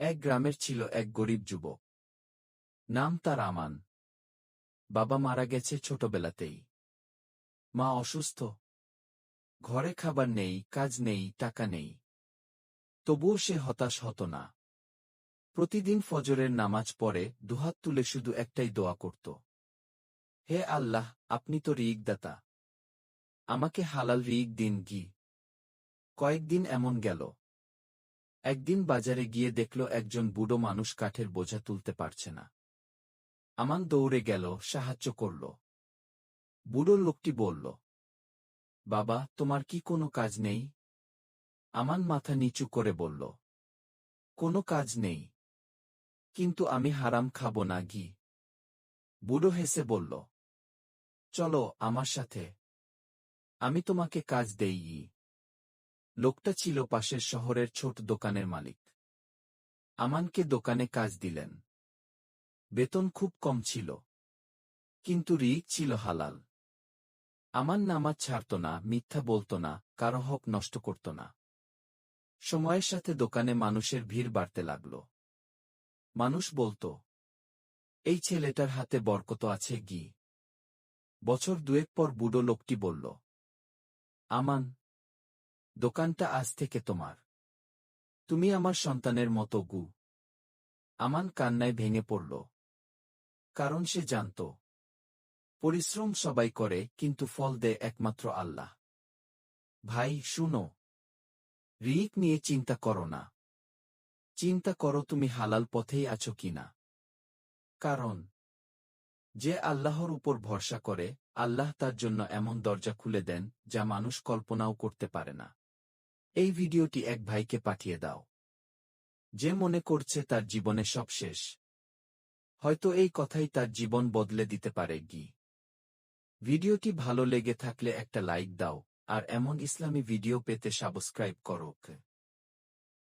এক গ্রামের ছিল এক গরিব যুবক। নাম তার আমান। বাবা মারা গেছে ছোটবেলাতেই। মা অসুস্থ। ঘরে খাবার নেই, কাজ নেই, টাকা নেই। তবুও সে হতাশ হতো না। প্রতিদিন ফজরের নামাজ পড়ে, দুহাত তুলে শুধু একটাই দোয়া করত। হে আল্লাহ, আপনি তো রিগদাতা। আমাকে হালাল রিগ দিন গি। কয়েকদিন এমন গেল। একদিন বাজারে গিয়ে দেখল একজন বুড়ো মানুষ কাঠের বোঝা তুলতে পারছে না। আমান দৌড়ে গেল, সাহায্য করল। বুড়ো লোকটি বলল, বাবা, তোমার কি কোনো কাজ নেই? আমান মাথা নিচু করে বলল, কোনো কাজ নেই। কিন্তু আমি হারাম খাব না, ঘি। বুড়ো হেসে বলল, চলো আমার সাথে। আমি তোমাকে কাজ দেই। লোকটা ছিল পাশের শহরের ছোট দোকানের মালিক। আমানকে দোকানে কাজ দিলেন। বেতন খুব কম ছিল। কিন্তু রিক ছিল হালাল। আমান নামাজ ছাড়ত না, মিথ্যা বলত না, কারও হক নষ্ট করত না। সময়ের সাথে দোকানে মানুষের ভিড় বাড়তে লাগল। মানুষ বলত, এই ছেলেটার হাতে বরকত আছে গি বছর দুয়েক পর বুড়ো লোকটি বলল, আমান দোকানটা আজ থেকে তোমার। তুমি আমার সন্তানের মতো গু। আমান কান্নায় ভেঙে পড়ল। কারণ সে জানত। পরিশ্রম সবাই করে, কিন্তু ফল দেয় একমাত্র আল্লাহ। ভাই, শুনো। রিক নিয়ে চিন্তা করো না। চিন্তা করো তুমি হালাল পথেই আছো কিনা কারণ, যে আল্লাহর উপর ভরসা করে, আল্লাহ তার জন্য এমন দরজা খুলে দেন, যা মানুষ কল্পনাও করতে পারে না। এই ভিডিওটি এক ভাইকে পাঠিয়ে দাও। যে মনে করছে তার জীবনে সব শেষ। হয়তো এই কথাই তার জীবন বদলে দিতে পারে গি। ভিডিওটি ভালো লেগে থাকলে একটা লাইক দাও, আর এমন ইসলামী ভিডিও পেতে সাবস্ক্রাইব করো